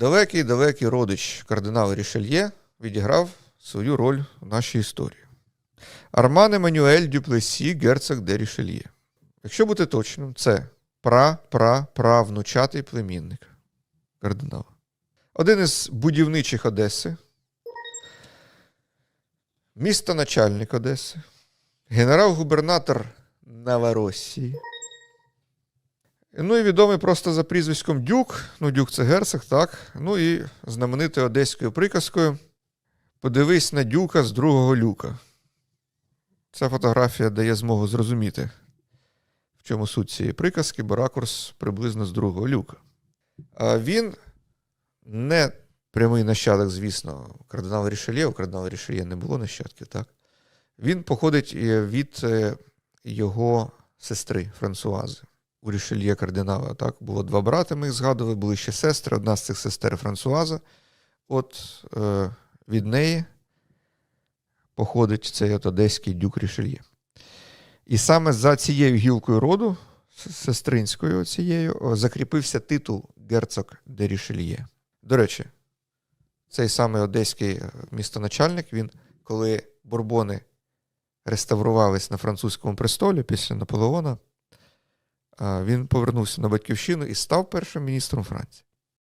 далекий далекий родич кардинала Рішельє відіграв свою роль в нашій історії. Арман Еммануель Дюплесі, герцог де Рішельє. Якщо бути точним, це пра-пра-правнучатий племінник кардинала. Один із будівничих Одеси, містоначальник Одеси, генерал-губернатор Новоросії. Ну і відомий просто за прізвиськом Дюк. Ну, Дюк це герцог, так. Ну і знаменитою одеською приказкою. Подивись на дюка з другого люка. Ця фотографія дає змогу зрозуміти, в чому суть цієї приказки, бо ракурс приблизно з другого люка. А він не прямий нащадок, звісно, кардинала Рішельє. У кардинала Рішельє не було нащадків, так? Він походить е, від е, його сестри Франсуази. У Рішельє кардинала. Так? Було два брати, ми їх згадували, були ще сестри. Одна з цих сестер Франсуаза. От е, від неї походить цей от одеський дюк Рішельє. І саме за цією гілкою роду, сестринською цією, закріпився титул герцог де Рішельє. До речі, цей самий одеський е, містоначальник, він, коли бурбони реставрувались на французькому престолі після Наполеона, він повернувся на батьківщину і став першим міністром Франції.